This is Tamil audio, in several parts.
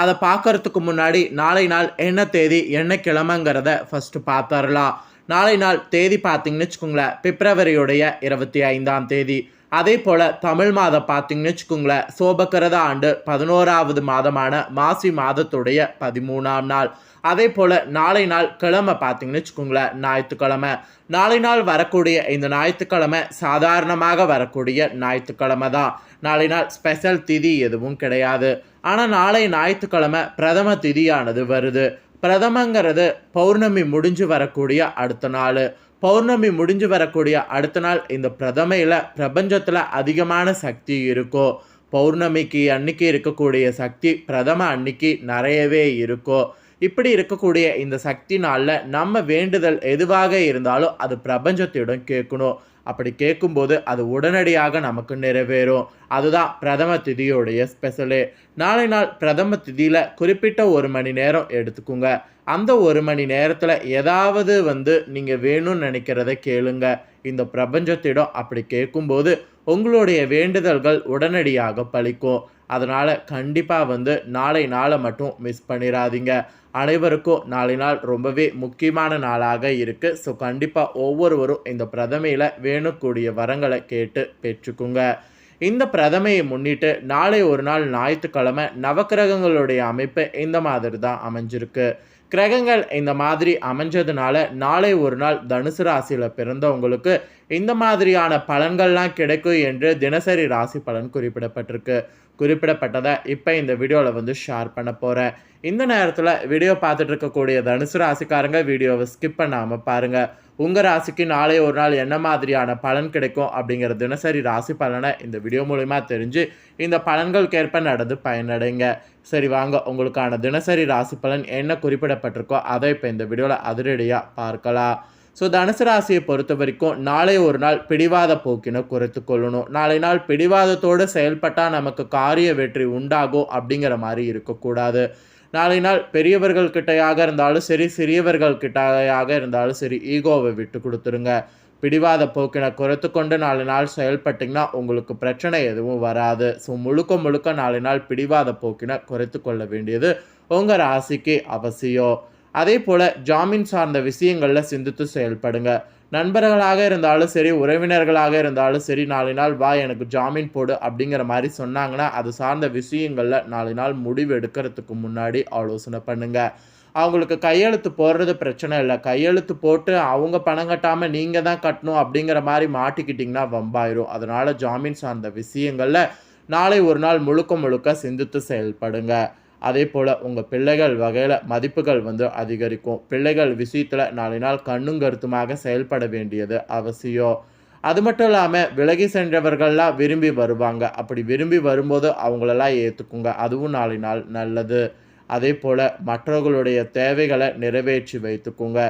அதை பார்க்கறதுக்கு முன்னாடி நாளை நாள் என்ன தேதி என்ன கிழமைங்கிறத ஃபஸ்ட்டு பார்த்துடலாம். நாளை நாள் தேதி பார்த்தீங்கன்னு வச்சுக்கோங்களேன் பிப்ரவரியுடைய இருபத்தி ஐந்தாம் தேதி. அதே போல் தமிழ் மாதம் பார்த்தீங்கன்னு வச்சுக்கோங்களேன் சோபக்கிரத ஆண்டு பதினோராவது மாதமான மாசி மாதத்துடைய பதிமூணாம் நாள். அதே போல் நாளை நாள் கிழமை பார்த்தீங்கன்னு வச்சுக்கோங்களேன் ஞாயிற்றுக்கிழமை. நாளை நாள் வரக்கூடிய இந்த ஞாயிற்றுக்கிழமை சாதாரணமாக வரக்கூடிய ஞாயிற்றுக்கிழமை தான். நாளை நாள் ஸ்பெஷல் திதி எதுவும் கிடையாது. ஆனால் நாளை ஞாயிற்றுக்கிழமை பிரதம திதியானது வருது. பிரதமங்கிறது பௌர்ணமி முடிஞ்சு வரக்கூடிய அடுத்த நாள். பௌர்ணமி முடிஞ்சு வரக்கூடிய அடுத்த நாள் இந்த பிரதமையில் பிரபஞ்சத்தில் அதிகமான சக்தி இருக்கும் பௌர்ணமிக்கு அன்னைக்கு இருக்கக்கூடிய சக்தி பிரதம அன்னைக்கு நிறையவே இருக்கும் இப்படி இருக்கக்கூடிய இந்த சக்தி நாளில் நம்ம வேண்டுதல் எதுவாக இருந்தாலும் அது பிரபஞ்சத்திடம் கேட்கணும். அப்படி கேட்கும்போது அது உடனடியாக நமக்கு நிறைவேறும். அதுதான் பிரதம திதியோடைய ஸ்பெஷலு நாளை நாள் பிரதம திதியில் குறிப்பிட்ட ஒரு மணி நேரம் எடுத்துக்கோங்க. அந்த ஒரு மணி நேரத்தில் ஏதாவது வந்து நீங்கள் வேணும்னு நினைக்கிறத கேளுங்க. இந்த பிரபஞ்சத்திடம் அப்படி கேட்கும்போது உங்களுடைய வேண்டுதல்கள் உடனடியாக பலிக்கும். அதனால் கண்டிப்பாக வந்து நாளை நாளை மட்டும் மிஸ் பண்ணிடாதீங்க அனைவருக்கும் நாளை நாள் ரொம்பவே முக்கியமான நாளாக இருக்குது ஸோ கண்டிப்பாக ஒவ்வொருவரும் இந்த பிரதமையில் வேணுக்கூடிய வரங்களை கேட்டு பெற்றுக்குங்க. இந்த பிரதமையை முன்னிட்டு நாளை ஒரு நாள் ஞாயிற்றுக்கிழமை நவக்கிரகங்களுடைய அமைப்பு இந்த மாதிரி தான் அமைஞ்சிருக்கு. கிரகங்கள் இந்த மாதிரி அமைஞ்சதுனால நாளை ஒரு நாள் தனுசு ராசியில் பிறந்தவங்களுக்கு இந்த மாதிரியான பலன்கள்லாம் கிடைக்கும் என்று தினசரி ராசி பலன் குறிப்பிடப்பட்டிருக்கு. குறிப்பிடப்பட்டதை இப்போ இந்த வீடியோவில் வந்து ஷேர் பண்ண போகிறேன் இந்த நேரத்தில் வீடியோ பார்த்துட்டு இருக்கக்கூடிய தனுசு ராசிக்காரங்க வீடியோவை ஸ்கிப் பண்ணாமல் பாருங்கள் உங்கள் ராசிக்கு நாளை ஒரு நாள் என்ன மாதிரியான பலன் கிடைக்கும் அப்படிங்கிற தினசரி ராசி பலனை இந்த வீடியோ மூலிமா தெரிஞ்சு இந்த பலன்களுக்கேற்ப நடந்து பயனடைங்க. சரி வாங்க. உங்களுக்கான தினசரி ராசி பலன் என்ன குறிப்பிடப்பட்டிருக்கோ அதை இப்போ இந்த வீடியோவில் அதிரடியாக பார்க்கலாம். ஸோ தனுசு ராசியை பொறுத்த வரைக்கும் நாளை ஒரு நாள் பிடிவாத போக்கினை குறைத்து கொள்ளணும். நாளை நாள் பிடிவாதத்தோடு செயல்பட்டால் நமக்கு காரிய வெற்றி உண்டாகும் அப்படிங்கிற மாதிரி இருக்கக்கூடாது. நாளை நாள் பெரியவர்கள் கிட்டையாக இருந்தாலும் சரி சிறியவர்கள் கிட்டையாக இருந்தாலும் சரி ஈகோவை விட்டு கொடுத்துருங்க. பிடிவாத போக்கினை குறைத்து கொண்டு நாலு நாள் செயல்பட்டிங்கன்னா உங்களுக்கு பிரச்சனை எதுவும் வராது. ஸோ முழுக்க முழுக்க நாலு நாள் பிடிவாத போக்கினை குறைத்து கொள்ள வேண்டியது உங்கள் ராசிக்கு அவசியம். அதே போல் ஜாமீன் சார்ந்த விஷயங்களில் சிந்தித்து செயல்படுங்க. நண்பர்களாக இருந்தாலும் சரி உறவினர்களாக இருந்தாலும் சரி நாலு நாள் வா எனக்கு ஜாமீன் போடு அப்படிங்கிற மாதிரி சொன்னாங்கன்னா அது சார்ந்த விஷயங்களில் நாலு நாள் முடிவு எடுக்கிறதுக்கு முன்னாடி ஆலோசனை பண்ணுங்கள் அவங்களுக்கு கையெழுத்து போடுறது பிரச்சனை இல்லை. கையெழுத்து போட்டு அவங்க பணம் கட்டாமல் நீங்கள் தான் கட்டணும் அப்படிங்கிற மாதிரி மாட்டிக்கிட்டிங்கன்னா வம்பாயிரும். அதனால் ஜாமீன் சார்ந்த விஷயங்களில் நாளை ஒரு நாள் முழுக்க முழுக்க சிந்தித்து செயல்படுங்க. அதே போல் உங்கள் பிள்ளைகள் வகையில் மதிப்புகள் வந்து அதிகரிக்கும். பிள்ளைகள் விஷயத்தில் நாளை நாள் கண்ணும் கருத்துமாக செயல்பட வேண்டியது அவசியம். அது மட்டும் இல்லாமல் விலகி சென்றவர்கள்லாம் விரும்பி வருவாங்க. அப்படி விரும்பி வரும்போது அவங்களெல்லாம் ஏற்றுக்குங்க அதுவும் நாளை நாள் நல்லது. அதே போல் மற்றவர்களுடைய தேவைகளை நிறைவேற்றி வைத்துக்குங்க.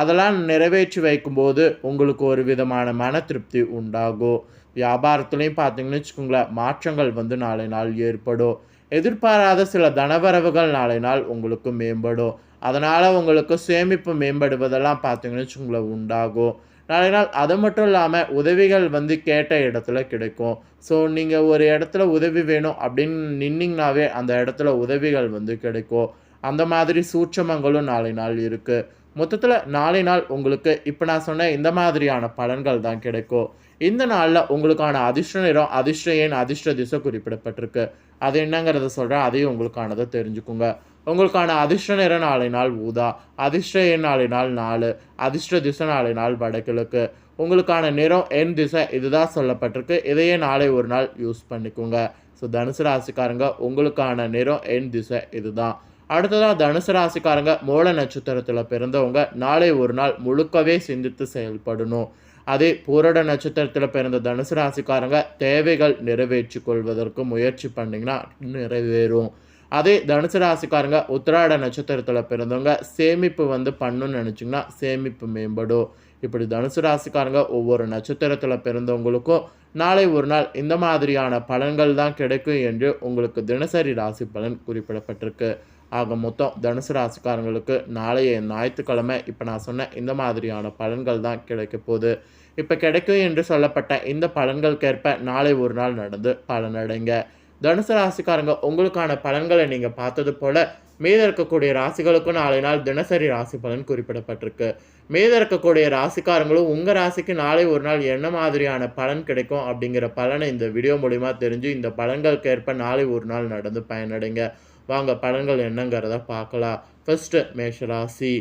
அதெல்லாம் நிறைவேற்றி வைக்கும்போது உங்களுக்கு ஒரு விதமான மன திருப்தி உண்டாகும். வியாபாரத்துலேயும் பார்த்தீங்கன்னு வச்சுக்கோங்களேன் மாற்றங்கள் வந்து நாளை நாள் ஏற்படும். எதிர்பாராத சில தனவரவுகள் நாளை நாள் உங்களுக்கு மேம்படும். அதனால் உங்களுக்கு சேமிப்பு மேம்படுவதெல்லாம் பார்த்தீங்கன்னு வச்சுக்கோங்களேன் உண்டாகும். நாளை நாள் அது மட்டும் இல்லாமல் உதவிகள் வந்து கேட்ட இடத்துல கிடைக்கும். ஸோ நீங்கள் ஒரு இடத்துல உதவி வேணும் அப்படின்னு நின்னிங்கனாவே அந்த இடத்துல உதவிகள் வந்து கிடைக்கும். அந்த மாதிரி சூட்சமங்களும் நாளை நாள் இருக்குது மொத்தத்தில் நாளை நாள் உங்களுக்கு இப்போ நான் சொன்ன இந்த மாதிரியான பலன்கள் தான் கிடைக்கும். இந்த நாளில் உங்களுக்கான அதிர்ஷ்ட நிறம் அதிர்ஷ்ட எண் அதிர்ஷ்ட திசை குறிப்பிடப்பட்டிருக்கு. அது என்னங்கிறத சொல்கிறேன் அதையும் உங்களுக்கானதை தெரிஞ்சுக்குங்க. உங்களுக்கான அதிர்ஷ்ட நிற நாளை நாள் ஊதா அதிர்ஷ்ட எண் நாளை நாள் நாலு அதிர்ஷ்ட திசை நாளை நாள் வடகிழக்கு. உங்களுக்கான நிறம் எண் திசை இதுதான் சொல்லப்பட்டிருக்கு. இதையே நாளை ஒரு நாள் யூஸ் பண்ணிக்கோங்க. ஸோ தனுசு ராசிக்காரங்க உங்களுக்கான நிறம் எண் திசை இதுதான். அடுத்ததாக தனுசு ராசிக்காரங்க மூல நட்சத்திரத்தில் பிறந்தவங்க நாளை ஒரு நாள் முழுக்கவே சிந்தித்து செயல்படணும். அதே பூரட நட்சத்திரத்தில் பிறந்த தனுசு ராசிக்காரங்க தேவைகள் நிறைவேற்றி கொள்வதற்கு முயற்சி பண்ணிங்கன்னா நிறைவேறும். அதே தனுசு ராசிக்காரங்க உத்திராட நட்சத்திரத்தில் பிறந்தவங்க சேமிப்பு வந்து பண்ணுன்னு நினச்சிங்கன்னா சேமிப்பு மேம்படும். இப்படி தனுசு ராசிக்காரங்க ஒவ்வொரு நட்சத்திரத்தில் பிறந்தவங்களுக்கும் நாளை ஒரு நாள் இந்த மாதிரியான பலன்கள் தான் கிடைக்கும் என்று உங்களுக்கு தினசரி ராசி பலன் குறிப்பிடப்பட்டிருக்கு. ஆக மொத்தம் தனுசு ராசிக்காரங்களுக்கு நாளைய ஞாயிற்றுக்கிழமை இப்போ நான் சொன்ன இந்த மாதிரியான பலன்கள் தான் கிடைக்க போகுது. இப்போ கிடைக்கும் என்று சொல்லப்பட்ட இந்த பலன்களுக்கேற்ப நாளை ஒரு நாள் நடந்து பலனடைங்க தனுசு ராசிக்காரங்க உங்களுக்கான பலன்களை நீங்கள் பார்த்தது போல மீத இருக்கக்கூடிய ராசிகளுக்கும் நாளை நாள் தினசரி ராசி பலன் குறிப்பிடப்பட்டிருக்கு. மீத இருக்கக்கூடிய ராசிக்காரங்களும் உங்கள் ராசிக்கு நாளை ஒரு நாள் என்ன மாதிரியான பலன் கிடைக்கும் அப்படிங்கிற பலனை இந்த வீடியோ மூலிமா தெரிஞ்சு இந்த பலன்களுக்கு ஏற்ப நாளை ஒரு நாள் நடந்து பயனடைங்க. வாங்க பலன்கள் என்னங்கிறத பார்க்கலாம். ஃபர்ஸ்ட்டு மேஷராசி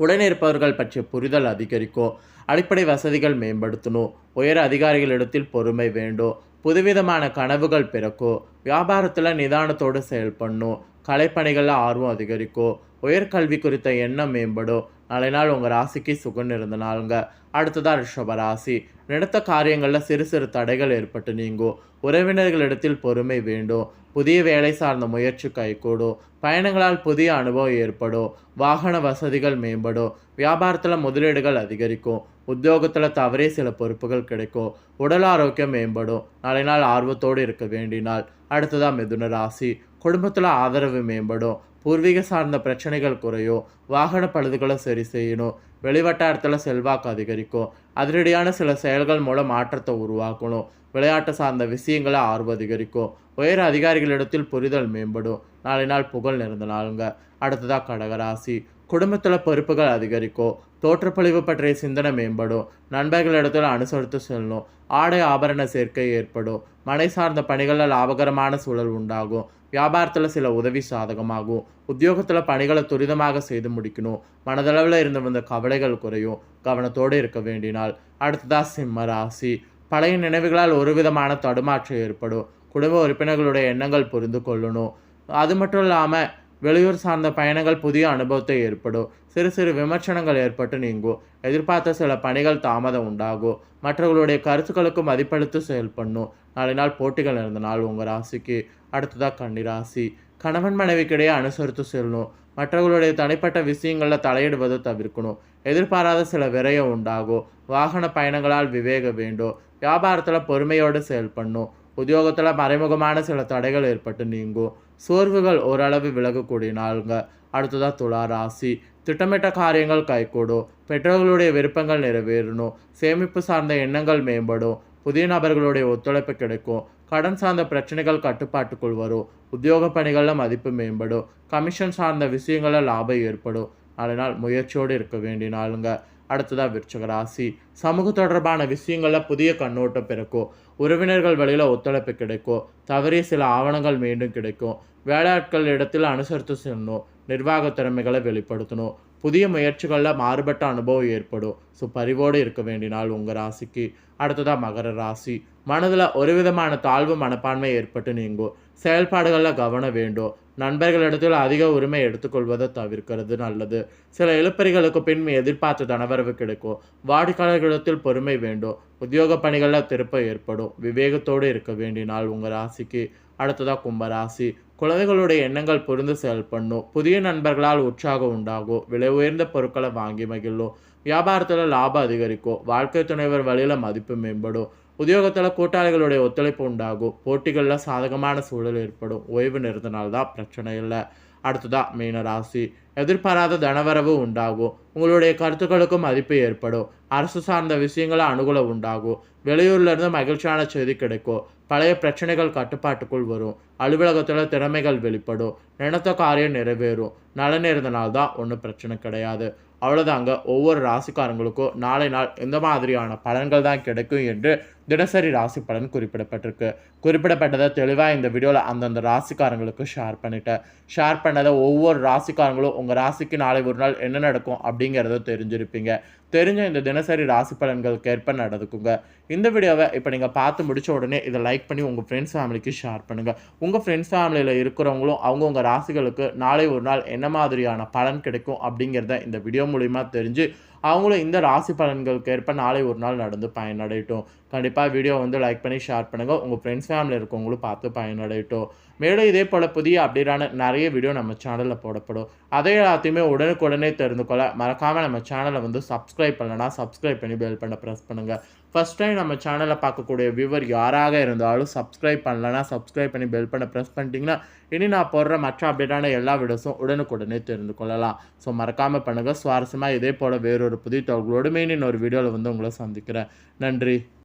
உடனிருப்பவர்கள் பற்றிய புரிதல் அதிகரிக்கும். அடிப்படை வசதிகள் மேம்படுத்தணும். உயர் அதிகாரிகளிடத்தில் பொறுமை வேண்டும். புதுவிதமான கனவுகள் பிறக்கும். வியாபாரத்தில் நிதானத்தோடு செயல்படணும். கலைப்பணிகளில் ஆர்வம் அதிகரிக்கும். உயர்கல்வி குறித்த எண்ணம் மேம்படும். நாளை நாள் உங்கள் ராசிக்கு சுகன் இருந்த நாளுங்க. அடுத்ததாக ரிஷப ராசி. நினைத்த காரியங்களில் சிறு சிறு தடைகள் ஏற்பட்டு நீங்கும். உறவினர்களிடத்தில் பொறுமை வேண்டும். புதிய வேலை சார்ந்த முயற்சி கைகூடும். பயணங்களால் புதிய அனுபவம் ஏற்படும். வாகன வசதிகள் மேம்படும். வியாபாரத்தில் முதலீடுகள் அதிகரிக்கும். உத்தியோகத்தில் தவறே சில பொறுப்புகள் கிடைக்கும். உடல் ஆரோக்கியம் மேம்படும். நாளை நாள் ஆர்வத்தோடு இருக்க வேண்டினால் அடுத்ததாக மிதுன ராசி. குடும்பத்தில் ஆதரவு மேம்படும். பூர்வீக சார்ந்த பிரச்சனைகள் குறையும். வாகன பழுதுகளை சரி செய்யணும். வெளிவட்டாரத்தில் செல்வாக்கு அதிகரிக்கும். அதிரடியான சில செயல்கள் மூலம் மாற்றத்தை உருவாக்கணும். விளையாட்டு சார்ந்த விஷயங்களை ஆர்வம் அதிகரிக்கும். உயர் அதிகாரிகளிடத்தில் புரிதல் மேம்படும். நாளை நாள் புகழ் நிறந்த நாளுங்க. அடுத்ததாக கடகராசி. குடும்பத்தில் பொறுப்புகள் அதிகரிக்கும். தோற்றப்பொழிவு பற்றிய சிந்தனை மேம்படும். நண்பர்களிடத்தில் அனுசரித்து செல்லணும் ஆடை ஆபரண சேர்க்கை ஏற்படும். மனை சார்ந்த பணிகளில் லாபகரமான சூழல் உண்டாகும். வியாபாரத்தில் சில உதவி சாதகமாகும். உத்தியோகத்தில் பணிகளை துரிதமாக செய்து முடிக்கணும். மனதளவில் இருந்து வந்த கவலைகள் குறையும். கவனத்தோடு இருக்க வேண்டினால். அடுத்ததா சிம்ம ராசி. பழைய நினைவுகளால் ஒரு விதமான தடுமாற்றம் ஏற்படும். குடும்ப உறுப்பினர்களுடைய எண்ணங்கள் புரிந்து கொள்ளணும். அது மட்டும் இல்லாமல் வெளியூர் சார்ந்த பயணங்கள் புதிய அனுபவத்தை ஏற்படும். சிறு சிறு விமர்சனங்கள் ஏற்பட்டு நீங்கும். எதிர்பார்த்த சில பணிகள் தாமதம் உண்டாகும். மற்றவர்களுடைய கருத்துக்களுக்கு மதிப்பளித்து செயல்படணும் நாளை நாள் போட்டிகள் இருந்த நாள் உங்கள் ராசிக்கு. அடுத்ததாக கன்னிராசி கணவன் மனைவிக்கிடையே அனுசரித்து செல்லணும். மற்றவர்களுடைய தனிப்பட்ட விஷயங்களில் தலையிடுவதை தவிர்க்கணும். எதிர்பாராத சில விரயம் உண்டாகும். வாகன பயணங்களால் விவேக வேண்டும். வியாபாரத்தில் பொறுமையோடு செயல்படணும் உத்தியோகத்தில் மறைமுகமான சில தடைகள் ஏற்பட்டு நீங்கும். சோர்வுகள் ஓரளவு விலகக்கூடிய நாளுங்க. அடுத்ததாக துலா ராசி. திட்டமிட்ட காரியங்கள் கைகூடும். பெற்றோர்களுடைய விருப்பங்கள் நிறைவேறணும். சேமிப்பு சார்ந்த எண்ணங்கள் மேம்படும். புதிய நபர்களுடைய ஒத்துழைப்பு கிடைக்கும். கடன் சார்ந்த பிரச்சனைகள் கட்டுப்பாட்டுக்குள் வரும். உத்தியோக பணிகளில் மதிப்பு மேம்படும். கமிஷன் சார்ந்த விஷயங்களில் லாபம் ஏற்படும். அதனால் முயற்சியோடு இருக்க வேண்டிய நாளுங்க. அடுத்ததாக விருச்சக ராசி. சமூக தொடர்பான விஷயங்களில் புதிய கண்ணோட்டம் பிறக்கும். உறவினர்கள் வழியில் ஒத்துழைப்பு கிடைக்கும். தவறிய சில ஆவணங்கள் மீண்டும் கிடைக்கும். வேலையாட்கள் இடத்தில் அனுசரித்து செல்லணும். நிர்வாக திறமைகளை வெளிப்படுத்தணும். புதிய முயற்சிகளில் மாறுபட்ட அனுபவம் ஏற்படும். ஸோ பரிவோடு இருக்க வேண்டினால் உங்கள் ராசிக்கு. அடுத்ததாக மகர ராசி. மனதில் ஒரு விதமான தாழ்வு மனப்பான்மை ஏற்பட்டு நீங்கும். செயல்பாடுகளில் கவனம் வேண்டும். நண்பர்களிடத்தில் அதிக உரிமை எடுத்துக்கொள்வதை தவிர்க்கிறது நல்லது. சில இழுப்பறிகளுக்கு பின் எதிர்பார்த்த தனவரவு கிடைக்கும். வாடிக்கையாளர்களிடத்தில் பொறுமை வேண்டும். உத்தியோக பணிகளில் திருப்பம் ஏற்படும். விவேகத்தோடு இருக்க வேண்டினால் உங்கள் ராசிக்கு அடுத்ததாக கும்பராசி குழந்தைகளுடைய எண்ணங்கள் புரிந்து செயல்படணும். புதிய நண்பர்களால் உற்சாகம் உண்டாகும். விலை உயர்ந்த பொருட்களை வாங்கி மகிழும். வியாபாரத்தில் லாபம் அதிகரிக்கும். வாழ்க்கை துணைவர் வழியில் மதிப்பு மேம்படும். உத்தியோகத்தில் கூட்டாளிகளுடைய ஒத்துழைப்பு உண்டாகும். போட்டிகளில் சாதகமான சூழல் ஏற்படும். ஓய்வு நிறுத்தினால்தான் பிரச்சனை இல்லை. அடுத்ததாக மீன ராசி. எதிர்பாராத தனவரவு உண்டாகும். உங்களுடைய கருத்துக்களுக்கும் மதிப்பு ஏற்படும். அரசு சார்ந்த விஷயங்கள அனுகூலம் உண்டாகும். வெளியூர்லேருந்து மகிழ்ச்சியான செய்தி கிடைக்கும். பழைய பிரச்சனைகள் கட்டுப்பாட்டுக்குள் வரும். அலுவலகத்தில் திறமைகள் வெளிப்படும். நினைத்த காரியம் நிறைவேறும். நலன் இருந்தனால் தான் ஒன்றும் பிரச்சனை கிடையாது. அவ்வளோதாங்க ஒவ்வொரு ராசிக்காரங்களுக்கும் நாளை நாள் இந்த மாதிரியான பலன்கள் தான் கிடைக்கும் என்று தினசரி ராசி பலன் குறிப்பிடப்பட்டிருக்கு. குறிப்பிடப்பட்டதை தெளிவாக இந்த வீடியோவில் அந்தந்த ராசிக்காரங்களுக்கு ஷேர் பண்ணிட்டேன். ஷேர் பண்ணதை ஒவ்வொரு ராசிக்காரங்களும் உங்கள் ராசிக்கு நாளை ஒரு நாள் என்ன நடக்கும் அப்படிங்கிறத தெரிஞ்சிருப்பீங்க. தெரிஞ்ச இந்த தினசரி ராசி பலன்களுக்கு ஏற்ப நடந்துக்குங்க. இந்த வீடியோவை இப்போ நீங்கள் பார்த்து முடிச்ச உடனே இதை லைக் பண்ணி உங்கள் ஃப்ரெண்ட்ஸ் ஃபேமிலிக்கு ஷேர் பண்ணுங்கள் உங்கள் ஃப்ரெண்ட்ஸ் ஃபேமிலியில் இருக்கிறவங்களும் அவங்கவுங்க ராசிகளுக்கு நாளை ஒரு நாள் என்ன மாதிரியான பலன் கிடைக்கும் அப்படிங்கிறத இந்த வீடியோ மூலிமா தெரிஞ்சு அவங்களும் இந்த ராசி பலன்களுக்கு ஏற்ப நாளை ஒரு நாள் நடந்து பயனடையட்டும். கண்டிப்பாக வீடியோ வந்து லைக் பண்ணி ஷேர் பண்ணுங்கள் உங்கள் ஃப்ரெண்ட்ஸ் ஃபேமிலி இருக்கவங்களும் பார்த்து பயனடையட்டும். மேலும் இதே போல் புதிய அப்டேட்டான நிறைய வீடியோ நம்ம சேனலில் போடப்படும். அதை எல்லாத்தையுமே உடனுக்குடனே தெரிந்து கொள்ள மறக்காமல் நம்ம சேனலை வந்து சப்ஸ்கிரைப் பண்ணலன்னா சப்ஸ்கிரைப் பண்ணி பெல் பண்ண ப்ரெஸ் பண்ணுங்கள் ஃபஸ்ட் டைம் நம்ம சேனலை பார்க்கக்கூடிய வியூவர் யாராக இருந்தாலும் சப்ஸ்கிரைப் பண்ணலனா சப்ஸ்கிரைப் பண்ணி பெல் பண்ண ப்ரெஸ் பண்ணிட்டீங்கன்னா இனி நான் போடுற மற்ற அப்டேட்டான எல்லா வீடியோஸும் உடனுக்குடனே தெரிந்து கொள்ளலாம். ஸோ மறக்காமல் பண்ணுங்கள் சுவாரஸ்யமாக இதே போல் வேறொரு புதிய தகவலோடு இன்னொரு வீடியோவில் வந்து உங்களை சந்திக்கிறேன். நன்றி.